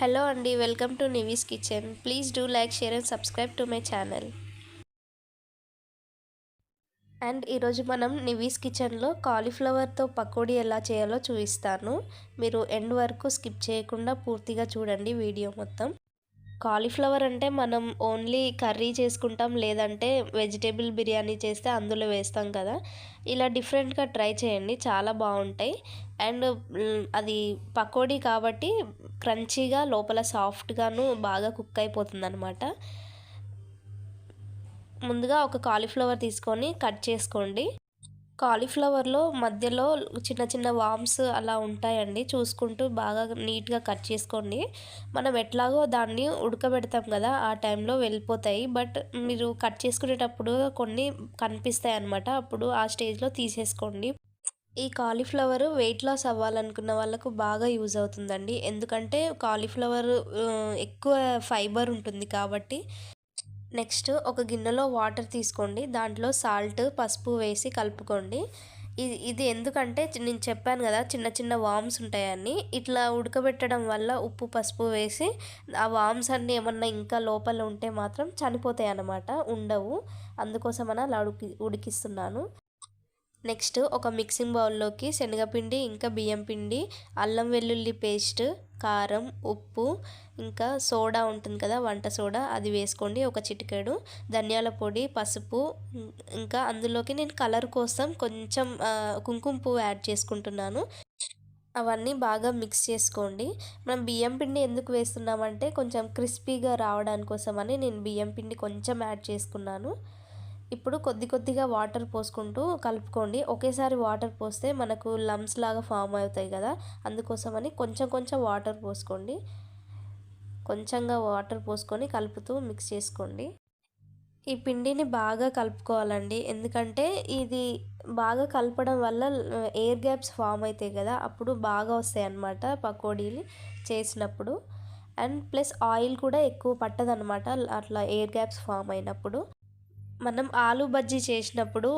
Hello అండి welcome to Nivi's kitchen. Please do like share and subscribe to my channel. And ఈరోజు మనం నివీస్ కిచెన్లో కాలీఫ్లవర్తో పకోడీ ఎలా చేయాలో చూపిస్తాను. మీరు ఎండ్ వరకు స్కిప్ చేయకుండా పూర్తిగా చూడండి వీడియో మొత్తం. కాలీఫ్లవర్ అంటే మనం ఓన్లీ కర్రీ చేసుకుంటాం లేదంటే వెజిటేబుల్ బిర్యానీ చేస్తే అందులో వేస్తాం కదా. ఇలా డిఫరెంట్గా ట్రై చేయండి చాలా బాగుంటాయి. అండ్ అది పకోడీ కాబట్టి క్రంచీగా లోపల సాఫ్ట్గాను బాగా కుక్ అయిపోతుంది అనమాట ముందుగా ఒక కాలీఫ్లవర్ తీసుకొని కట్ చేసుకోండి. కాలీఫ్లవర్లో మధ్యలో చిన్న చిన్న వామ్స్ అలా ఉంటాయండి. చూసుకుంటూ బాగా నీట్గా కట్ చేసుకోండి. మనం ఎట్లాగో దాన్ని ఉడకబెడతాం కదా ఆ టైంలో వెళ్ళిపోతాయి. బట్ మీరు కట్ చేసుకునేటప్పుడు కొన్ని కనిపిస్తాయి అన్నమాట. అప్పుడు ఆ స్టేజ్లో తీసేసుకోండి. ఈ కాలీఫ్లవర్ వెయిట్ లాస్ అవ్వాలనుకున్న వాళ్ళకు బాగా యూజ్ అవుతుందండి. ఎందుకంటే కాలీఫ్లవర్ ఎక్కువ ఫైబర్ ఉంటుంది కాబట్టి నెక్స్ట్ ఒక గిన్నెలో వాటర్ తీసుకోండి. దాంట్లో సాల్ట్ పసుపు వేసి కలుపుకోండి. ఇది ఇది ఎందుకంటే నేను చెప్పాను కదా చిన్న చిన్న వామ్స్ ఉంటాయని ఇట్లా ఉడకబెట్టడం వల్ల ఉప్పు పసుపు వేసి ఆ వామ్స్ అన్నీ ఏమన్నా ఇంకా లోపల ఉంటే మాత్రం చనిపోతాయి అన్నమాట ఉండవు. అందుకోసమని అలా ఉడికి ఉడికిస్తున్నాను. నెక్స్ట్ ఒక మిక్సింగ్ బౌల్లోకి శనగపిండి ఇంకా బియ్యం పిండి అల్లం వెల్లుల్లి పేస్ట్ కారం ఉప్పు ఇంకా సోడా ఉంటుంది కదా వంట సోడా అది వేసుకోండి ఒక చిటికెడు. ధనియాల పొడి పసుపు ఇంకా అందులోకి నేను కలర్ కోసం కొంచెం కుంకుమ పువ్వు యాడ్ చేసుకుంటున్నాను. అవన్నీ బాగా మిక్స్ చేసుకోండి. మనం బియ్యం పిండి ఎందుకు వేస్తున్నామంటే కొంచెం క్రిస్పీగా రావడానికి కోసమని నేను బియ్యం పిండి కొంచెం యాడ్ చేసుకున్నాను. ఇప్పుడు కొద్ది కొద్దిగా వాటర్ పోసుకుంటూ కలుపుకోండి. ఒకేసారి వాటర్ పోస్తే మనకు లమ్స్ లాగా ఫామ్ అవుతాయి కదా అందుకోసమని కొంచెం కొంచెం వాటర్ పోసుకోండి. కొంచెంగా వాటర్ పోసుకొని కలుపుతూ మిక్స్ చేసుకోండి. ఈ పిండిని బాగా కలుపుకోవాలండి. ఎందుకంటే ఇది బాగా కలపడం వల్ల ఎయిర్ గ్యాప్స్ ఫామ్ అవుతాయి కదా అప్పుడు బాగా వస్తాయి అన్నమాట పకోడీలు చేసినప్పుడు. అండ్ ప్లస్ ఆయిల్ కూడా ఎక్కువ పట్టదనమాట అట్లా ఎయిర్ గ్యాప్స్ ఫామ్ అయినప్పుడు. మనం ఆలు బజ్జీ చేసినప్పుడు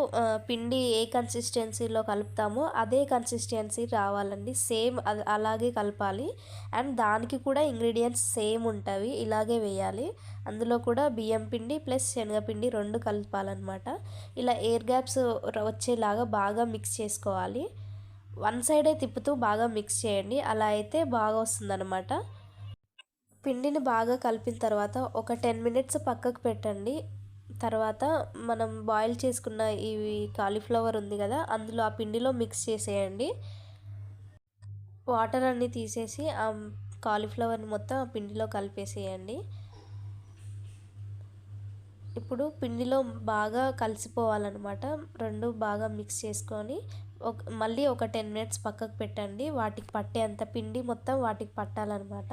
పిండి ఏ కన్సిస్టెన్సీలో కలుపుతామో అదే కన్సిస్టెన్సీ రావాలండి. సేమ్ అలాగే కలపాలి. అండ్ దానికి కూడా ఇంగ్రీడియంట్స్ సేమ్ ఉంటాయి. ఇలాగే వేయాలి. అందులో కూడా బియ్యం పిండి ప్లస్ శనగపిండి రెండు కలపాలన్నమాట. ఇలా ఎయిర్ గ్యాప్స్ వచ్చేలాగా బాగా మిక్స్ చేసుకోవాలి. వన్ సైడే తిప్పుతూ బాగా మిక్స్ చేయండి. అలా అయితే బాగా వస్తుందన్నమాట. పిండిని బాగా కలిపిన తర్వాత ఒక టెన్ మినిట్స్ పక్కకు పెట్టండి. తర్వాత మనం బాయిల్ చేసుకున్న ఇవి కాలీఫ్లవర్ ఉంది కదా అందులో ఆ పిండిలో మిక్స్ చేసేయండి. వాటర్ అన్నీ తీసేసి ఆ కాలీఫ్లవర్ని మొత్తం ఆ పిండిలో కలిపేసేయండి. ఇప్పుడు పిండిలో బాగా కలిసిపోవాలన్నమాట రెండు బాగా మిక్స్ చేసుకొని ఒక మళ్ళీ ఒక టెన్ మినిట్స్ పక్కకు పెట్టండి. వాటికి పట్టేంత పిండి మొత్తం వాటికి పట్టాలన్నమాట.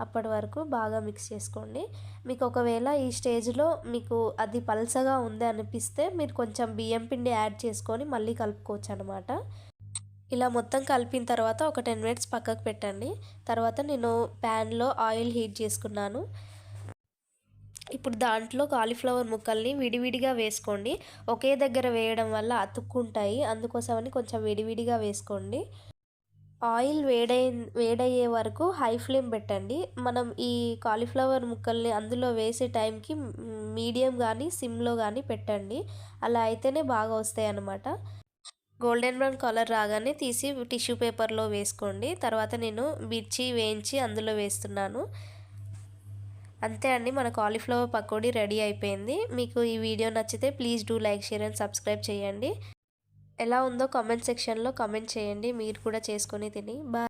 అప్పటి వరకు బాగా మిక్స్ చేసుకోండి. మీకు ఒకవేళ ఈ స్టేజ్లో మీకు అది పల్సగా ఉంది అనిపిస్తే మీరు కొంచెం బియ్యం పిండి యాడ్ చేసుకొని మళ్ళీ కలుపుకోవచ్చు అనమాట ఇలా మొత్తం కలిపిన తర్వాత ఒక టెన్ మినిట్స్ పక్కకు పెట్టండి. తర్వాత నేను ప్యాన్లో ఆయిల్ హీట్ చేసుకున్నాను. ఇప్పుడు దాంట్లో కాలీఫ్లవర్ ముక్కల్ని విడివిడిగా వేసుకోండి. ఒకే దగ్గర వేయడం వల్ల అతుక్కుంటాయి. అందుకోసమని కొంచెం విడివిడిగా వేసుకోండి. ఆయిల్ వేడై వేడయ్యే వరకు హై ఫ్లేమ్ పెట్టండి. మనం ఈ కాలీఫ్లవర్ ముక్కల్ని అందులో వేసే టైంకి మీడియం కానీ సిమ్లో కానీ పెట్టండి. అలా అయితేనే బాగా వస్తాయి అన్నమాట. గోల్డెన్ బ్రౌన్ కలర్ రాగానే తీసి టిష్యూ పేపర్లో వేసుకోండి. తర్వాత నేను మిర్చి వేయించి అందులో వేస్తున్నాను. అంతే అండి. మన కాలీఫ్లవర్ పకోడీ రెడీ అయిపోయింది. మీకు ఈ వీడియో నచ్చితే please do like share and subscribe చేయండి. ఎలా ఉందో కామెంట్ సెక్షన్లో కామెంట్ చేయండి. మీరు కూడా చేసుకొని తిని. బాయ్